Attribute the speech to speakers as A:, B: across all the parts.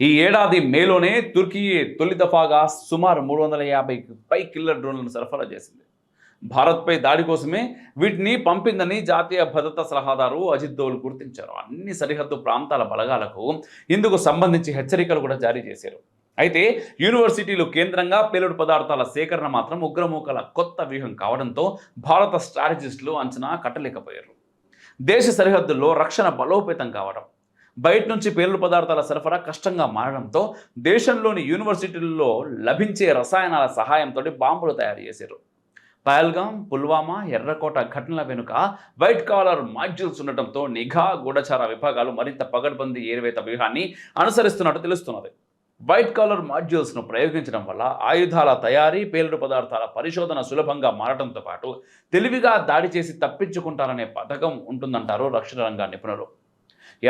A: ఈ ఏడాది మేలోనే తుర్కీ తొలి దఫాగా సుమారు మూడు వందల యాభై పై కిల్లర్ డ్రోన్లను సరఫరా చేసింది. భారత్పై దాడి కోసమే వీటిని పంపిందని జాతీయ భద్రతా సలహాదారు అజిత్ దోల్ గుర్తించారు. అన్ని సరిహద్దు ప్రాంతాల బలగాలకు ఇందుకు సంబంధించి హెచ్చరికలు కూడా జారీ చేశారు. అయితే యూనివర్సిటీలు కేంద్రంగా పేలుడు పదార్థాల సేకరణ మాత్రం ఉగ్రమూకల కొత్త వ్యూహం కావడంతో భారత స్ట్రాటజిస్టులు అంచనా కట్టలేకపోయారు. దేశ సరిహద్దుల్లో రక్షణ బలోపేతం కావడం బయట నుంచి పేలుడు పదార్థాల సరఫరా కష్టంగా మారడంతో దేశంలోని యూనివర్సిటీల్లో లభించే రసాయనాల సహాయంతో బాంబులు తయారు చేశారు. పహల్గాం పుల్వామా ఎర్రకోట ఘటనల వెనుక వైట్ కాలర్ మాడ్యూల్స్ ఉండటంతో నిఘా గూఢచార విభాగాలు మరింత పగడ్బందీ ఏరువేత వ్యూహాన్ని అనుసరిస్తున్నట్టు తెలుస్తున్నది. వైట్ కాలర్ మాడ్యూల్స్ను ప్రయోగించడం వల్ల ఆయుధాల తయారీ పేలుడు పదార్థాల పరిశోధన సులభంగా మారడంతో పాటు తెలివిగా దాడి చేసి తప్పించుకుంటారనే పథకం ఉంటుందంటారు రక్షణ రంగ నిపుణులు.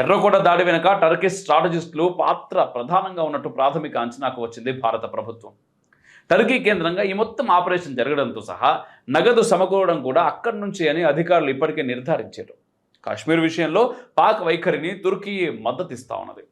A: ఎర్రకోట దాడి వెనుక టర్కీ స్ట్రాటజిస్టులు పాత్ర ప్రధానంగా ఉన్నట్టు ప్రాథమిక అంచనాకు వచ్చింది భారత ప్రభుత్వం. టర్కీ కేంద్రంగా ఈ మొత్తం ఆపరేషన్ జరగడంతో సహా నగదు సమకూరడం కూడా అక్కడి నుంచి అని అధికారులు ఇప్పటికే నిర్ధారించారు. కాశ్మీర్ విషయంలో పాక్ వైఖరిని తుర్కీ మద్దతిస్తా ఉన్నది.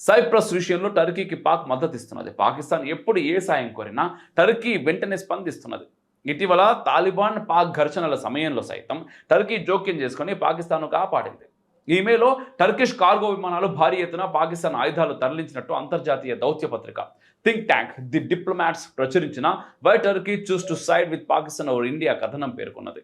A: సైప్రస్ విషయంలో టర్కీకి పాక్ మద్దతిస్తున్నది. పాకిస్తాన్ ఎప్పుడు ఏ సాయం కోరినా టర్కీ వెంటనే స్పందిస్తున్నది. ఇటీవల తాలిబాన్ పాక్ ఘర్షణల సమయంలో సైతం టర్కీ జోక్యం చేసుకొని పాకిస్తాన్ను కాపాడింది. ఈ మేలో టర్కిష్ కార్గో విమానాలు భారీ ఎత్తున పాకిస్తాన్ ఆయుధాలు తరలించినట్టు అంతర్జాతీయ దౌత్య పత్రిక థింక్ ట్యాంక్ ది డిప్లొమాట్స్ ప్రచురించిన why Turkey choose to side with Pakistan over India కథనం పేర్కొన్నది.